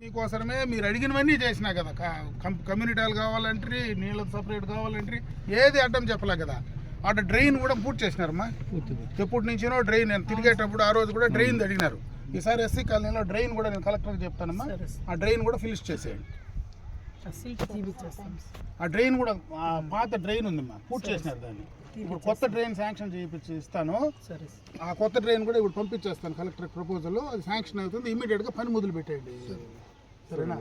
మీకోసమే మీరు అడిగినవన్నీ చేసినా కదా. క- కం- కమ్యూనిటీ హాల్ కావాలంటే నీళ్ళ సపరేట్ కావాలంటే ఏది అడ్డం చెప్పలే కదా. అటు డ్రైన్ కూడా పూర్తి చేసినారమ్మా. ఎప్పటి నుంచినో డ్రైన్ నేను తిరిగేటప్పుడు ఆ రోజు కూడా డ్రైన్ అడిగినారు ఈసారి ఎస్సీ కాలనీలో డ్రైన్ కూడా నేను కలెక్టర్కి చెప్తానమ్మా. ఆ డ్రైన్ కూడా ఫినిష్ చేసేయండి. ఆ డ్రైన్ కూడా ఆ పాత డ్రైన్ ఉందమ్మా. పూర్తి చేసినారు దాన్ని. ఇప్పుడు కొత్త డ్రైన్ శాంక్షన్ చేయించి ఇస్తాను. సరే ఆ కొత్త డ్రైన్ కూడా ఇప్పుడు పంపించేస్తాను కలెక్టర్ ప్రపోజల్. అది శాంక్షన్ అవుతుంది ఇమీడియట్గా పని మొదలు పెట్టేయండి సరేనా?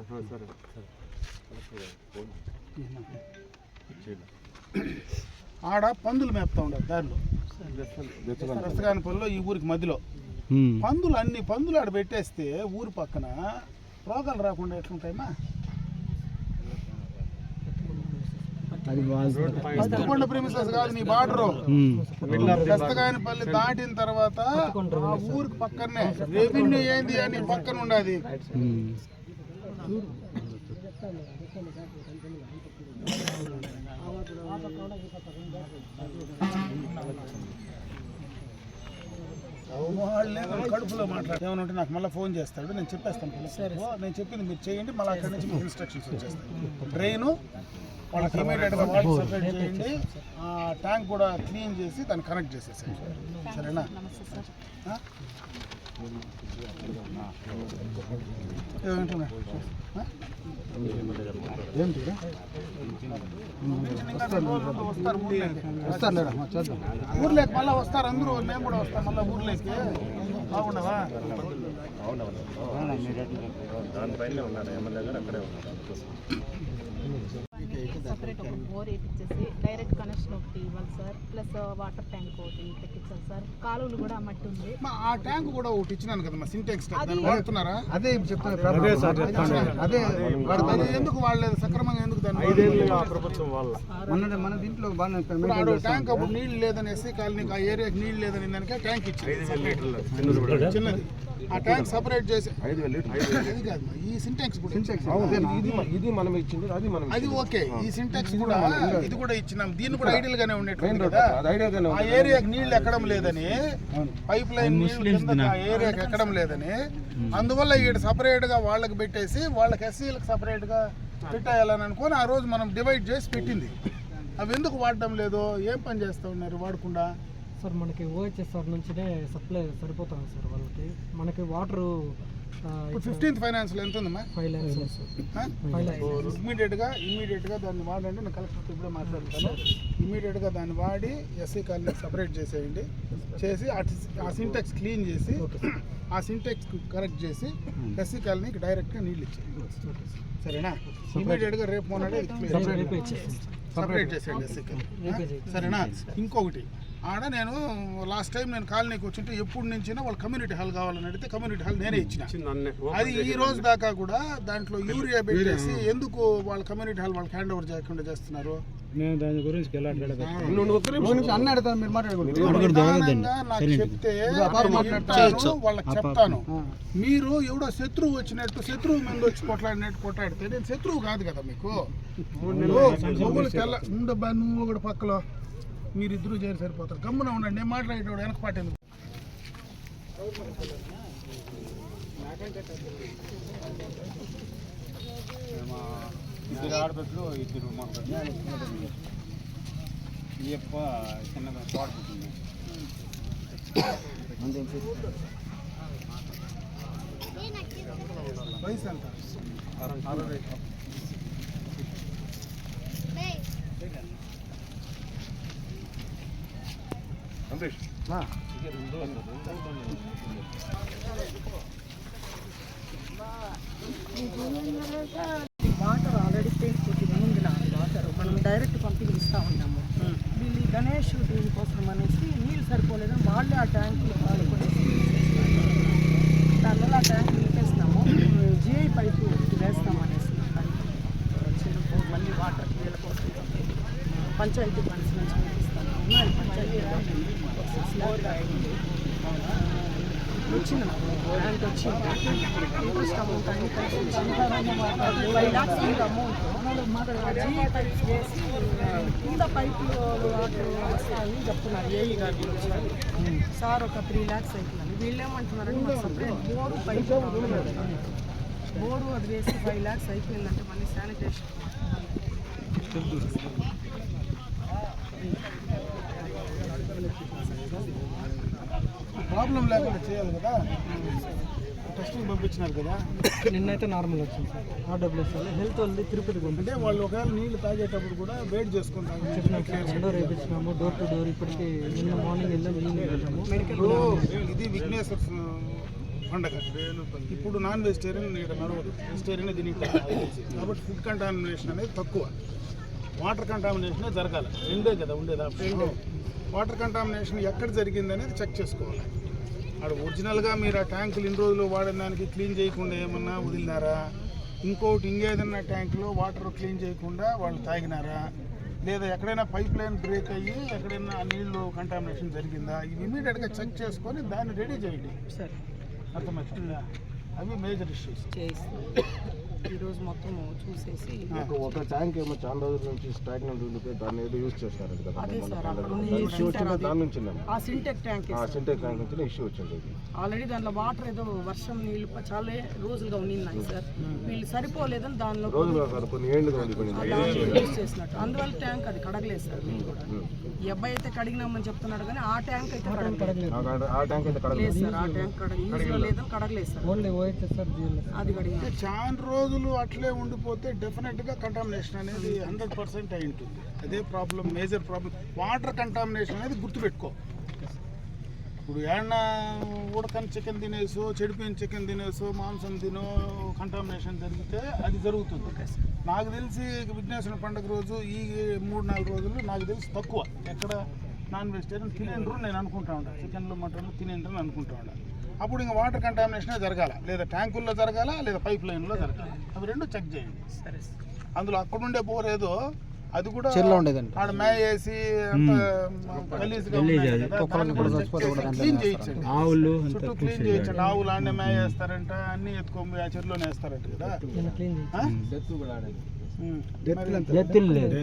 ఆడ పందులు మేపుతా ఉండదు దారిలో. దస్తగాని పనిలో ఈ ఊరికి మధ్యలో. పందులు అన్ని పందులు ఆడ పెట్టేస్తే ఊరి పక్కన రోగాలు రాకుండా ఎట్లుంటాయమ్మా? ప్రిమిసెస్ కాదు నీ బార్డర్. దస్తగానిపల్లి దాటిన తర్వాత ఆ ఊరికి పక్కనే రెవెన్యూ ఏంది అని పక్కన ఉండదు. కడుపులో మాట్లాడు ఏమనంటే నాకు మళ్ళీ ఫోన్ చేస్తాడు నేను చెప్పేస్తాను. సరే నేను చెప్పింది మీరు చేయండి మళ్ళీ అక్కడి నుంచి మీకు ఇన్స్ట్రక్షన్స్ వచ్చేస్తాయి. డ్రైన్ వాళ్ళకి ఇమీడియట్గా వాటర్ సపరేట్ చేయండి. ఆ ట్యాంక్ కూడా క్లీన్ చేసి దాన్ని కనెక్ట్ చేసేసేయండి. సరేనా? ఏంటి వస్తారు లేరా చేద్దాం. ఊర్లోకి మళ్ళీ వస్తారు అందరూ. మేము కూడా వస్తాం మళ్ళీ ఊర్లోకి. బాగుండవా సపరేట్ ఒక బోర్ వేయించేసి డైరెక్ట్ కనెక్షన్ ఒకటి ఇవ్వాలి సార్ ప్లస్ వాటర్ ట్యాంక్ ఒకటి పెట్టించాలి సార్ కాలువలు కూడా మట్టి ఉంది మా ఆ ట్యాంక్ కూడా ఒకటి ఇచ్చినాను కదమ్మా సింటెక్స్ వాడుతున్నారా? అదే చెప్తాను. అదే అది ఎందుకు వాడలేదు? సక్రమంగా ఎందుకు దాన్ని మన మన దీంట్లో ట్యాంక్ అప్పుడు నీళ్ళు లేదని ఎస్సీ కాలనీకి ఆ ఏరియాకి నీళ్ళు లేదని దానికే ట్యాంక్ ఇచ్చింది చిన్నది. ఆ ట్యాంక్ సపరేట్ చేసి అది కాదు ఈ సింటెక్స్ కూడా ఇది ఇది మనం ఇచ్చింది అది మనం అది ఓకే. ఈ సింటెక్స్ కూడా ఇది కూడా ఇచ్చినాం. దీన్ని కూడా ఐడియల్ గానే ఉండేటువంటి కదా. అది ఐడియాగానే ఆ ఏరియాకి నీళ్ళు ఎక్కడం లేదని పైప్ లైన్ నీళ్ళు ఆ ఏరియాకి ఎక్కడం లేదని అందువల్ల ఈడ సపరేట్గా వాళ్ళకి పెట్టేసి వాళ్ళకి ఎస్సీలకు సపరేట్గా పెట్టేయాలని అనుకొని ఆ రోజు మనం డివైడ్ చేసి పెట్టింది. అవి ఎందుకు వాడడం లేదు? ఏం పని చేస్తా ఉన్నారు వాడకుండా? సార్ మనకి ఓహెచ్ఎస్ఆర్ నుంచినే సప్లై సరిపోతుంది సార్ వాళ్ళకి. మనకి వాటర్ ఇప్పుడు ఫిఫ్టీన్త్ ఫైనాన్స్లో ఎంత ఉందమ్మా? ఫైవ్ ల్యాక్స్ ఫైవ్ ల్యాక్స్ ఇమ్మీడియట్గా ఇమ్మీడియట్గా దాన్ని వాడండి నేను కలెక్టర్ ఇప్పుడే మాట్లాడతాను. ఇమ్మీడియట్గా దాన్ని వాడి ఎస్సీ కాలనీ సపరేట్ చేసేయండి. చేసి ఆ సింటెక్స్ క్లీన్ చేసి ఆ సింటెక్స్ కరెక్ట్ చేసి ఎస్సీ కాలనీకి డైరెక్ట్గా నీళ్ళు ఇచ్చేయండి. సరేనా? ఇమ్మీడియట్గా రేపు ఇచ్చేస్తాం సపరేట్ చేసేయండి ఎస్సీ కాలనీ సరేనా? ఇంకొకటి. ఆడ నేను లాస్ట్ టైం నేను కాలనీకి వచ్చింటే ఎప్పుడు నుంచినా వాళ్ళు కమ్యూనిటీ హాల్ కావాలని అడిగితే కమ్యూనిటీ హాల్ నేనే ఇచ్చిన. అది ఈ రోజు దాకా కూడా దాంట్లో యూరియా పెట్టేసి ఎందుకు వాళ్ళ కమ్యూనిటీ హాల్ వాళ్ళకి హ్యాండ్ ఓవర్ చేయకుండా చేస్తున్నారు? నేను దాని గురించి చెప్తే వాళ్ళకి చెప్తాను. మీరు ఎవడో శత్రువు వచ్చినట్టు శత్రువు మీద వచ్చి కొట్లాడినట్టు కొట్లాడితే నేను శత్రువు కాదు కదా మీకు. నువ్వు ఒకటి పక్కలో. మీరిద్దరూ చేరి సరిపోతారు. గమ్మున ఉండండి నేను మాట్లాడేటోడు వెనక పాటేందుకు ఇద్దరు ఆడబెట్లు ఇద్దరు ఈ యొక్క చిన్నగా తోట పుట్టింది వయసు ఎంత? అరవై. వాటర్ ఆల్రెడీ పెంచుతుంది ముందున వాటర్ మనం డైరెక్ట్ పంపిణీ ఇస్తూ ఉన్నాము వీళ్ళు గణేష్ దీనికోసం అనేసి నీళ్ళు సరిపోలేదని వాళ్ళే ఆ ట్యాంకులు వాడుకొనేసి దానివల్ల ఆ ట్యాంక్ నింపేస్తున్నాము జిఐ పైపు ఒకటి వేస్తాం అనేసి మళ్ళీ వాటర్ వీళ్ళ కోసం పంచాయతీ ఫండ్స్ నుంచి పంపిస్తాము ఉన్నాయి పంచాయతీ వచ్చింది వచ్చింది ఇంట్రెస్ట్ అమౌంట్ అన్ని కలిసి వచ్చింది ఫైవ్ ల్యాక్స్ అమౌంట్ వేసి కింద పైపులు వాటర్ వస్తాయని చెప్తున్నారు ఏఈ గారి సార్ ఒక త్రీ ల్యాక్స్ అవుతుందని వీళ్ళు ఏమంటున్నారంటే మాకు సపరేట్ బోర్ పైప్ బోర్డు అది వేసి ఫైవ్ ల్యాక్స్ అయిపోయిందంటే మళ్ళీ శానిటేషన్ ప్రాబ్లం లేకుండా చేయాలి కదా? టెస్టింగ్ పంపించినారు కదా? నిన్నైతే నార్మల్ వచ్చింది సార్. ఆర్డబ్ల్యూఎస్ వాళ్ళు హెల్త్ వాళ్ళది తిరుపతికి అంటే వాళ్ళు ఒకవేళ నీళ్ళు తాగేటప్పుడు కూడా వెయిట్ తాగమని రెండో రేపించినాము డోర్ టు డోర్ ఇప్పటికి నిన్న మార్నింగ్ వెళ్ళాము ఈవినింగ్ వెళ్ళాము. ఇప్పుడు ఇది విఘ్నేశ్వర పండగ. ఇప్పుడు నాన్ వెజిటేరియన్ ఇక్కడ నడవదు. వెజిటేరియన్ దీనికి కాబట్టి ఫుడ్ కంటామినేషన్ అనేది తక్కువ. వాటర్ కంటామినేషన్ జరగాలి. రెండే కదా ఉండేది. ఆప్షన్ వాటర్ కంటామినేషన్ ఎక్కడ జరిగింది అనేది చెక్ చేసుకోవాలి. అక్కడ ఒరిజినల్గా మీరు ఆ ట్యాంకులు ఇన్ని రోజులు వాడిన దానికి క్లీన్ చేయకుండా ఏమన్నా వదిలినారా? ఇంకోటి ఇంకేదన్నా ట్యాంకులో వాటర్ క్లీన్ చేయకుండా వాళ్ళు తాగినారా? లేదా ఎక్కడైనా పైప్ లైన్ బ్రేక్ అయ్యి ఎక్కడైనా నీళ్ళు కంటామినేషన్ జరిగిందా? ఇవి ఇమీడియట్గా చెక్ చేసుకొని దాన్ని రెడీ చేయండి. సరే. అర్థమవుతుందా అవి మేజర్ ఇష్యూస్ ఈరోజు మొత్తం చూసేసి ఒక ట్యాంక్ ఏమో చాలా రోజుల నుంచి స్టాగ్నెంట్ ఉండిపోయి దాన్ని ఏదో యూజ్ చేస్తారు కదా అదే సార్. అక్కడ ఉంది దాని ఇష్యూ వచ్చింది. దాని నుంచి ఆ సింటెక్ ట్యాంక్ ఆ సింటెక్ ట్యాంక్ నుంచి ఇష్యూ వచ్చింది. ఆల్రెడీ దాంట్లో వాటర్ ఏదో వర్షం నీళ్ళు చాలా రోజులుగా ఉండినాయి సార్. వీళ్ళు సరిపోలేదని దానిలో రోజుగా కాదు కొన్ని ఏళ్ళుగా ఉండిపోయింది. యూజ్ చేసినట్టు. అందువల్ల ట్యాంక్ అది కడగలేదు సార్ వీళ్ళు కూడా. ఈ అబ్బాయి అయితే కడిగినామని చెప్తున్నాడు కానీ ఆ ట్యాంక్ అయితే కడగలేదు. ఆ ట్యాంక్ అయితే కడగలేదు. లేదు సార్ ఆ ట్యాంక్ కడగ యూజ్లో లేదని కడగలేదు సార్. జిఎల్ఎస్. అది కడిగిన చాలా రోజులు అట్లే ఉండిపోతే డెఫినెట్గా కంటామినేషన్ అనేది హండ్రెడ్ పర్సెంట్ అయి ఉంటుంది. అదే problem major problem water contamination అనేది గుర్తుపెట్టుకో. ఇప్పుడు ఏమన్నా ఉడకని చికెన్ తినేసో చెడిపోయిన చికెన్ తినేసో మాంసం తినో కంటామినేషన్ జరిగితే అది జరుగుతుంది. నాకు తెలిసి విఘ్నేశ్వర పండుగ రోజు ఈ మూడు నాలుగు రోజులు నాకు తెలిసి తక్కువ. ఎక్కడ నాన్ వెజిటేరియన్ తినేండ్రు నేను అనుకుంటా ఉంటాను చికెన్లు మటన్లు తినేండ్రు అనుకుంటా ఉంటాను అప్పుడు ఇంకా వాటర్ కంటామినేషన్ జరగాల లేదా ట్యాంకుల్లో జరగాల లేదా పైప్ లైన్లో జరగాల అవి రెండు చెక్ చేయండి అందులో అక్కడుండే బోర్ ఏదో అది కూడా. ఆడ మేయ వేసి clean చేయించండి ఆవులు చుట్టూ క్లీన్ చేయించండి ఆవులు ఆడనే మేయ వేస్తారంట అన్ని ఎత్తుకొని ఆ చెరువులోనే వేస్తారంట కదా క్లీన్ ఎత్తులు లేదు.